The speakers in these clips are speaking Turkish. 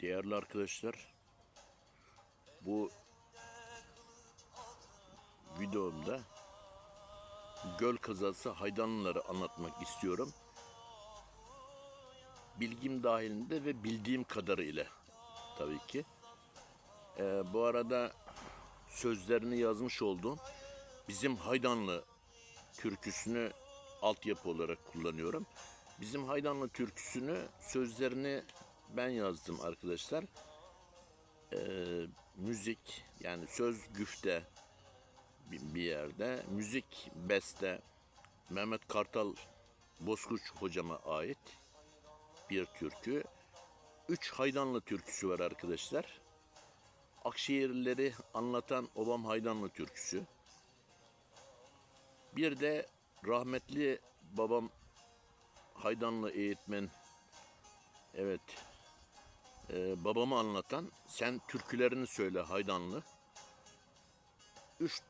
Değerli arkadaşlar, bu videomda göl kazası haydanları anlatmak istiyorum. Bilgim dahilinde ve bildiğim kadarıyla tabii ki. Ee, bu arada sözlerini yazmış olduğum bizim Haydanlı türküsünü altyapı olarak kullanıyorum. Bizim Haydanlı türküsünü sözlerini ben yazdım arkadaşlar. Ee, müzik yani söz güfte bir yerde. Müzik beste Mehmet Kartal Bozkuş hocama ait bir türkü. Üç Haydanlı türküsü var arkadaşlar. Akşehirlileri anlatan Obam Haydanlı türküsü. Bir de rahmetli babam Haydanlı eğitmen evet e, babamı anlatan sen türkülerini söyle Haydanlı. Üç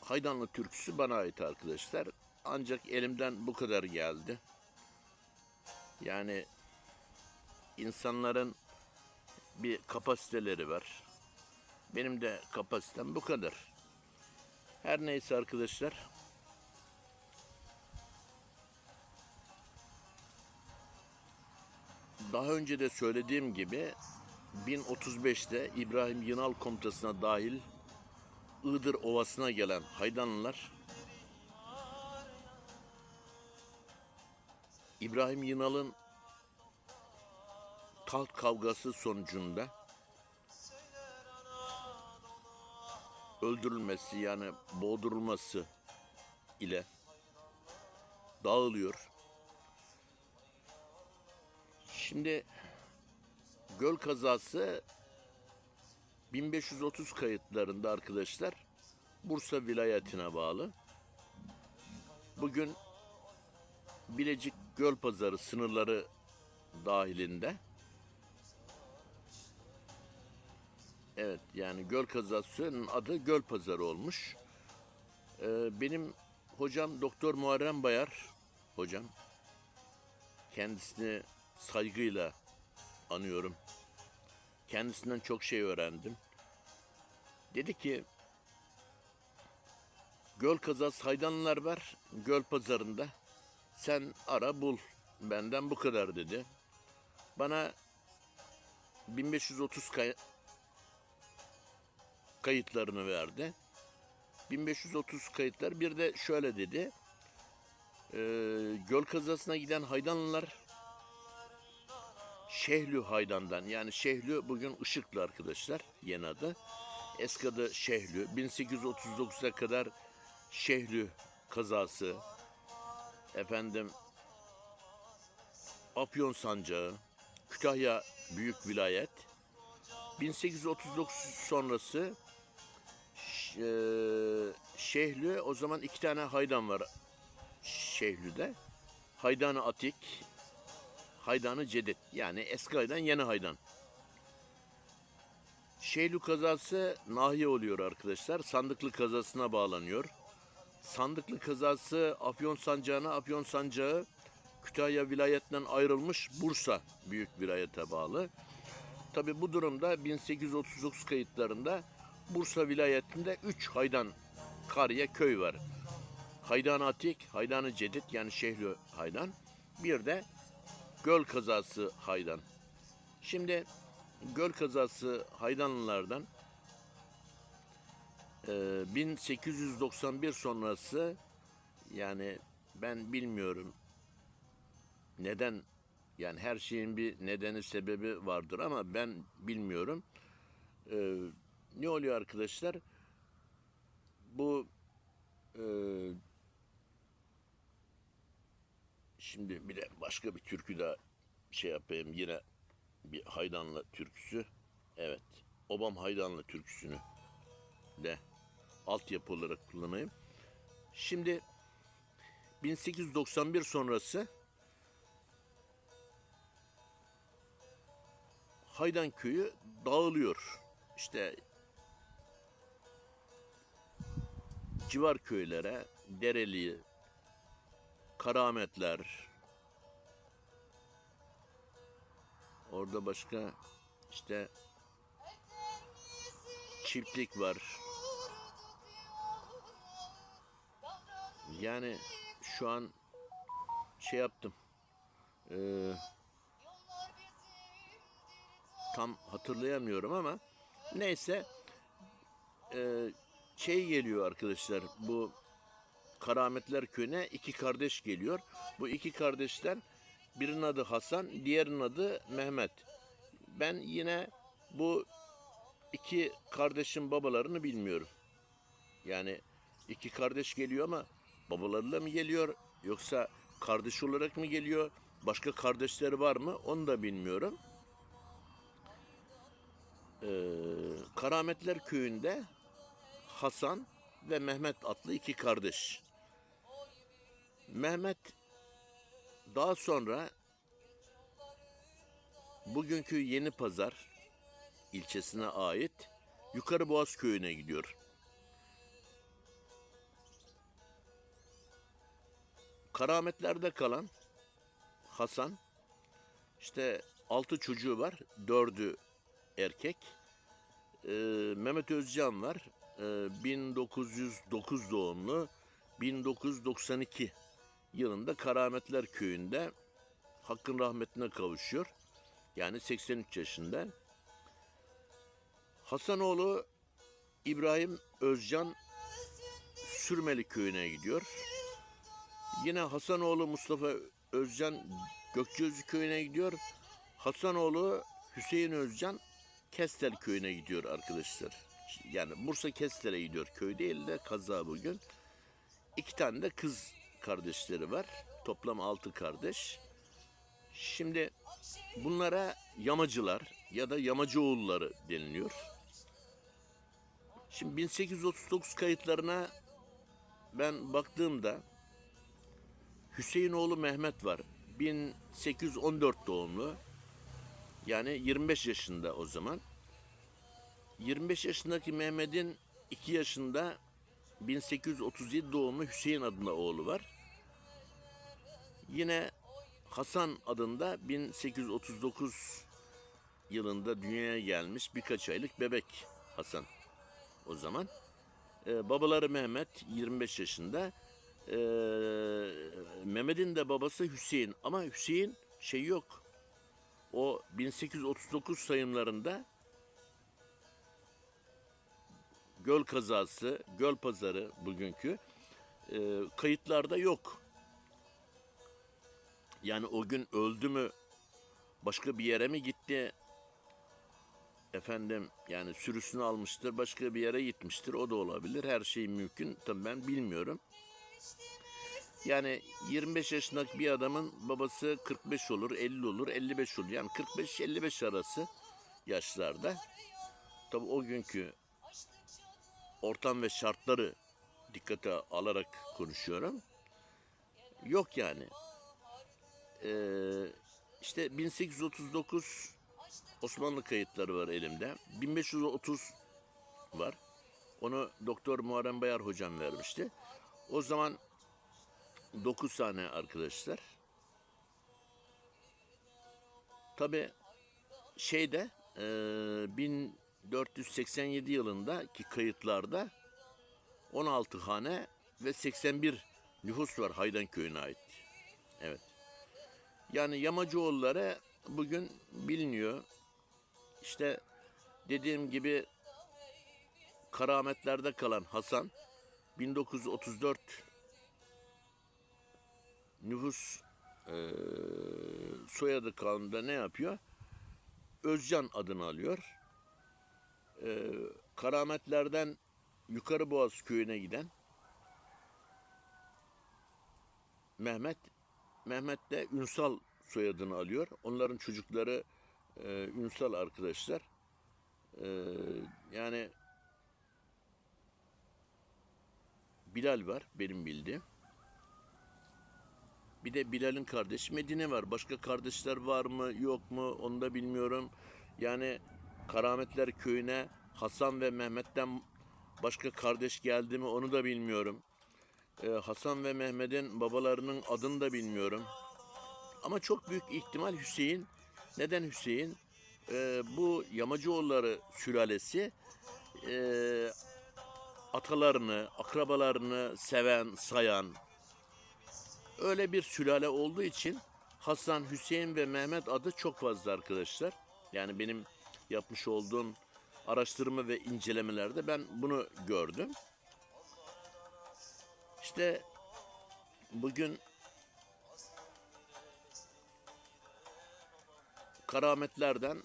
Haydanlı türküsü bana ait arkadaşlar. Ancak elimden bu kadar geldi. Yani insanların bir kapasiteleri var. Benim de kapasitem bu kadar. Her neyse arkadaşlar. Daha önce de söylediğim gibi 1035'te İbrahim Yınal komutasına dahil Iğdır Ovası'na gelen Haydanlılar İbrahim Yınal'ın taht kavgası sonucunda öldürülmesi yani boğdurulması ile dağılıyor. Şimdi göl kazası 1530 kayıtlarında arkadaşlar Bursa vilayetine bağlı. Bugün Bilecik Göl Pazarı sınırları dahilinde Evet yani göl kazasının adı göl pazarı olmuş. Ee, benim hocam Doktor Muharrem Bayar hocam. Kendisini saygıyla anıyorum. Kendisinden çok şey öğrendim. Dedi ki göl kazası haydanlar var göl pazarında. Sen ara bul. Benden bu kadar dedi. Bana 1530 kay- kayıtlarını verdi. 1530 kayıtlar. Bir de şöyle dedi. Ee, göl kazasına giden haydanlılar Şehlü Haydan'dan yani Şehlü bugün Işıklı arkadaşlar yeni adı. Eski adı Şehlü. 1839'a kadar Şehlü kazası efendim Afyon Sancağı Kütahya Büyük Vilayet 1839 sonrası eee, Şehlü o zaman iki tane haydan var Şehlü'de. Haydanı Atik, Haydanı Cedid. Yani eski haydan yeni haydan. Şehlü kazası nahiye oluyor arkadaşlar. Sandıklı kazasına bağlanıyor. Sandıklı kazası Afyon Sancağı'na, Afyon Sancağı Kütahya vilayetinden ayrılmış Bursa büyük vilayete bağlı. Tabi bu durumda 1839 kayıtlarında Bursa vilayetinde 3 Haydan Kariye köy var. Haydan Atik, Haydan Cedid yani Şehlü Haydan. Bir de göl kazası Haydan. Şimdi göl kazası Haydanlılardan e, 1891 sonrası yani ben bilmiyorum neden yani her şeyin bir nedeni sebebi vardır ama ben bilmiyorum. Ee, ne oluyor arkadaşlar? Bu e, şimdi bir de başka bir türkü daha şey yapayım yine bir Haydanlı türküsü. Evet. Obam Haydanlı türküsünü de altyapı olarak kullanayım. Şimdi 1891 sonrası Haydan köyü dağılıyor. İşte civar köylere Dereli, Karametler, Orada başka işte çiftlik var. Yani şu an şey yaptım. Ee, tam hatırlayamıyorum ama neyse ee, şey geliyor arkadaşlar bu Karametler Köyü'ne iki kardeş geliyor. Bu iki kardeşten birinin adı Hasan, diğerinin adı Mehmet. Ben yine bu iki kardeşin babalarını bilmiyorum. Yani iki kardeş geliyor ama babalarıyla mı geliyor yoksa kardeş olarak mı geliyor? Başka kardeşleri var mı? Onu da bilmiyorum. Ee, Karametler Köyü'nde Hasan ve Mehmet adlı iki kardeş. Mehmet daha sonra bugünkü Yeni Pazar ilçesine ait Yukarı Boğaz köyüne gidiyor. Karametlerde kalan Hasan işte altı çocuğu var. Dördü erkek. Ee, Mehmet Özcan var. Ee, 1909 doğumlu. 1992 yılında Karametler Köyü'nde Hakkın rahmetine kavuşuyor. Yani 83 yaşında. Hasanoğlu İbrahim Özcan Sürmeli Köyü'ne gidiyor. Yine Hasanoğlu Mustafa Özcan Gökçeözü Köyü'ne gidiyor. Hasanoğlu Hüseyin Özcan Kestel Köyü'ne gidiyor arkadaşlar. Yani Bursa Kestel'e gidiyor. Köy değil de kaza bugün. İki tane de kız kardeşleri var. Toplam altı kardeş. Şimdi bunlara yamacılar ya da yamacı oğulları deniliyor. Şimdi 1839 kayıtlarına ben baktığımda Hüseyin oğlu Mehmet var. 1814 doğumlu. Yani 25 yaşında o zaman. 25 yaşındaki Mehmet'in 2 yaşında 1837 doğumlu Hüseyin adında oğlu var. Yine Hasan adında 1839 yılında dünyaya gelmiş birkaç aylık bebek Hasan o zaman. Ee, babaları Mehmet 25 yaşında. Ee, Mehmet'in de babası Hüseyin ama Hüseyin şey yok. O 1839 sayımlarında göl kazası, göl pazarı bugünkü e, kayıtlarda yok. Yani o gün öldü mü, başka bir yere mi gitti? Efendim yani sürüsünü almıştır, başka bir yere gitmiştir. O da olabilir. Her şey mümkün. Tabii ben bilmiyorum. Yani 25 yaşındaki bir adamın babası 45 olur, 50 olur, 55 olur. Yani 45-55 arası yaşlarda. Tabii o günkü ortam ve şartları dikkate alarak konuşuyorum. Yok yani. Ee, işte 1839 Osmanlı kayıtları var elimde. 1530 var. Onu Doktor Muharrem Bayar hocam vermişti. O zaman 9 tane arkadaşlar. Tabi şeyde e, 1487 yılındaki kayıtlarda 16 hane ve 81 nüfus var Haydan köyüne ait. Evet. Yani Yamacıoğulları bugün biliniyor. İşte dediğim gibi karametlerde kalan Hasan 1934 nüfus e, soyadı kanunda ne yapıyor? Özcan adını alıyor. E, karametlerden Yukarı Boğaz köyüne giden Mehmet Mehmet de Ünsal soyadını alıyor. Onların çocukları e, Ünsal arkadaşlar. E, yani Bilal var benim bildiğim. Bir de Bilal'in kardeşi Medine var. Başka kardeşler var mı yok mu onu da bilmiyorum. Yani Karametler köyüne Hasan ve Mehmet'ten başka kardeş geldi mi onu da bilmiyorum. Ee, Hasan ve Mehmet'in babalarının adını da bilmiyorum. Ama çok büyük ihtimal Hüseyin Neden Hüseyin? Ee, bu Yamacıoğulları sülalesi e, atalarını, akrabalarını seven, sayan öyle bir sülale olduğu için Hasan, Hüseyin ve Mehmet adı çok fazla arkadaşlar. Yani benim yapmış olduğum araştırma ve incelemelerde ben bunu gördüm. İşte bugün karametlerden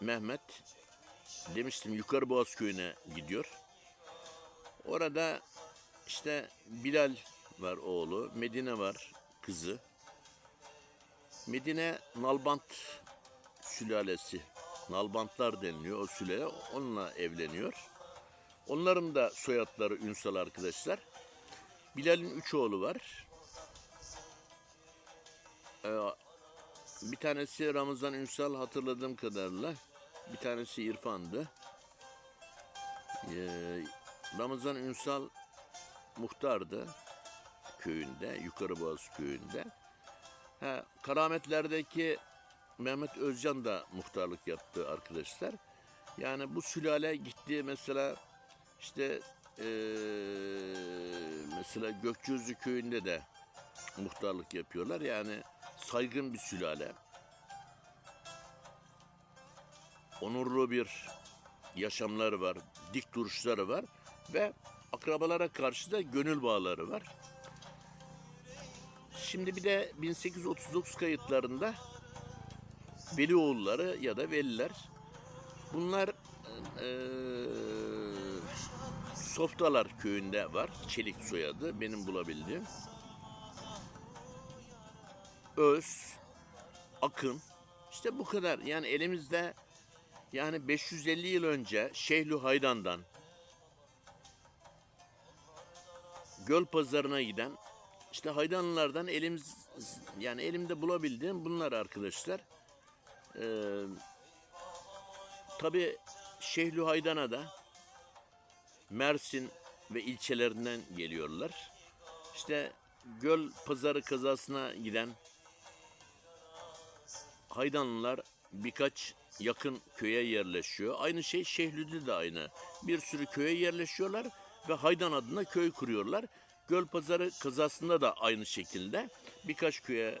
Mehmet demiştim Yukarı Boğaz köyüne gidiyor. Orada işte Bilal var oğlu, Medine var kızı. Medine Nalbant sülalesi. Nalbantlar deniliyor o sülale. Onunla evleniyor. Onların da soyadları Ünsal arkadaşlar. Bilal'in üç oğlu var. Ee, bir tanesi Ramazan Ünsal hatırladığım kadarıyla. Bir tanesi İrfan'dı. Ee, Ramazan Ünsal muhtardı köyünde, Yukarı Boğaz köyünde. Ha, Karametlerdeki Mehmet Özcan da muhtarlık yaptı arkadaşlar. Yani bu sülale gitti mesela işte eee, mesela Gökçözlü köyünde de muhtarlık yapıyorlar. Yani saygın bir sülale. Onurlu bir yaşamları var, dik duruşları var ve akrabalara karşı da gönül bağları var. Şimdi bir de 1839 kayıtlarında Velioğulları ya da Veliler bunlar eee Softalar köyünde var. Çelik soyadı benim bulabildiğim. Öz, Akın işte bu kadar. Yani elimizde yani 550 yıl önce Şehlu Haydan'dan göl pazarına giden işte Haydanlılardan elimiz yani elimde bulabildiğim bunlar arkadaşlar. Ee, Tabi Şehlu Haydan'a da Mersin ve ilçelerinden geliyorlar. İşte göl pazarı kazasına giden Haydanlılar birkaç yakın köye yerleşiyor. Aynı şey Şehlü'de de aynı. Bir sürü köye yerleşiyorlar ve Haydan adına köy kuruyorlar. Göl pazarı kazasında da aynı şekilde birkaç köye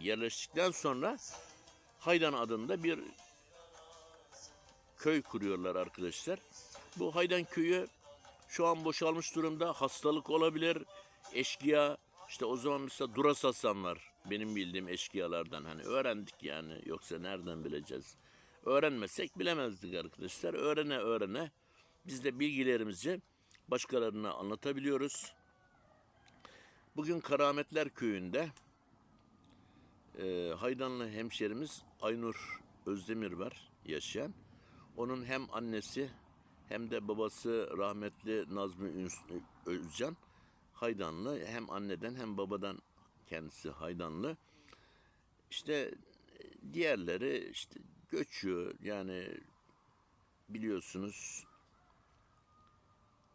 yerleştikten sonra Haydan adında bir köy kuruyorlar arkadaşlar. Bu Haydan köyü şu an boşalmış durumda. Hastalık olabilir, eşkıya. işte o zaman mesela Duras Hasanlar benim bildiğim eşkıyalardan hani öğrendik yani yoksa nereden bileceğiz? Öğrenmesek bilemezdik arkadaşlar. Öğrene öğrene biz de bilgilerimizi başkalarına anlatabiliyoruz. Bugün Karametler Köyü'nde e, Haydanlı hemşerimiz Aynur Özdemir var yaşayan. Onun hem annesi hem de babası rahmetli Nazmi Özcan Haydanlı. Hem anneden hem babadan kendisi Haydanlı. İşte e, diğerleri işte göçüyor yani biliyorsunuz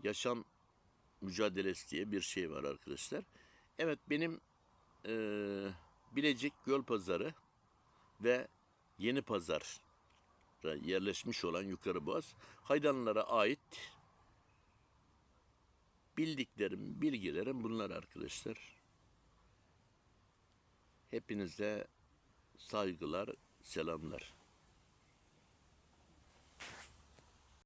yaşam mücadelesi diye bir şey var arkadaşlar. Evet benim eee Bilecik Göl Pazarı ve Yeni Pazar yerleşmiş olan Yukarı Boğaz Haydanlılara ait bildiklerim, bilgilerim bunlar arkadaşlar. Hepinize saygılar, selamlar.